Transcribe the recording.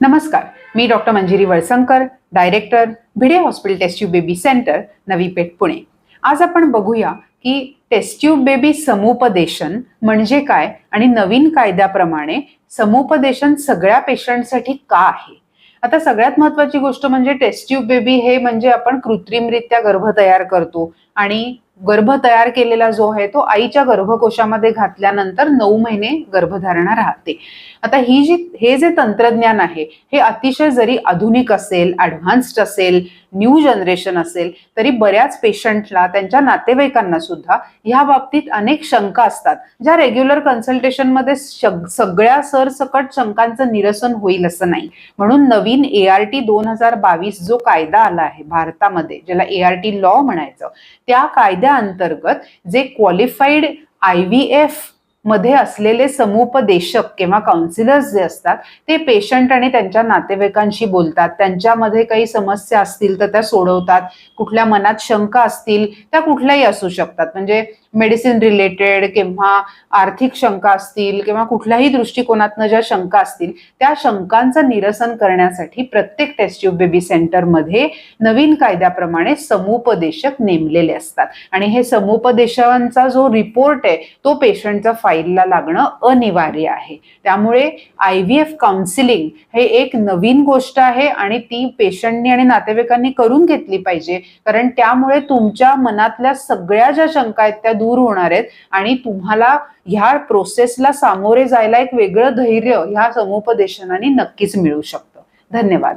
नमस्कार मी doctor Manjiri Walsankar director Bhide hospital test tube baby centre Navi Peth Pune. आज आपण बघूया की टेस्ट्यूब बेबी समुपदेशन म्हणजे काय आणि नवीन कायद्याप्रमाणे समुपदेशन सगळ्या पेशंटसाठी का आहे? आता सगळ्यात महत्वाची गोष्ट म्हणजे टेस्ट्यूब बेबी हे म्हणजे आपण कृत्रिमरित्या गर्भ तयार करतो आणि गर्भ तयार केलेला जो आहे तो आईच्या गर्भकोशामध्ये घातल्यानंतर नऊ महिने गर्भधारणा राहते. आता ही जी हे जे तंत्रज्ञान आहे हे अतिशय जरी आधुनिक असेल ॲडव्हान्स्ड असेल न्यू जनरेशन असेल तरी बऱ्याच पेशंटला त्यांच्या नातेवाईकांना सुद्धा ह्या बाबतीत अनेक शंका असतात. ज्या रेग्युलर कन्सल्टेशनमध्ये सगळ्या सरसकट शंकांचं निरसन होईल असं नाही. म्हणून नवीन ए आर टी दोन हजार बावीस जो कायदा आला आहे भारतामध्ये ज्याला ए आर टी लॉ म्हणायचं त्या कायद्याअंतर्गत जे क्वालिफाईड आय व्ही एफमध्ये असलेले समुपदेशक किंवा काउन्सिलर्स जे असतात ते पेशंट आणि त्यांच्या नातेवाईकांशी बोलतात. त्यांच्यामध्ये काही समस्या असतील तर त्या सोडवतात. कुठल्या मनात शंका असतील त्या कुठल्याही असू शकतात. म्हणजे मेडिसिन रिलेटेड किंवा आर्थिक शंका असतील किंवा कुठल्याही दृष्टिकोनातनं ज्या शंका असतील त्या शंकांचं निरसन करण्यासाठी प्रत्येक टेस्ट्यूब बेबी सेंटरमध्ये नवीन कायद्याप्रमाणे समुपदेशक नेमलेले असतात. आणि हे समुपदेशांचा जो रिपोर्ट आहे तो पेशंटच्या फाईलला लागणं अनिवार्य आहे. त्यामुळे आय व्ही एफ काउन्सिलिंग हे एक नवीन गोष्ट आहे आणि ती पेशंटनी आणि नातेवाईकांनी करून घेतली पाहिजे. कारण त्यामुळे तुमच्या मनातल्या सगळ्या ज्या शंका आहेत त्या दूर होणार आहेत आणि तुम्हाला ह्या प्रोसेसला सामोरे जायला एक वेगळं धैर्य ह्या समुपदेशनाने नक्कीच मिळू शकतं. धन्यवाद.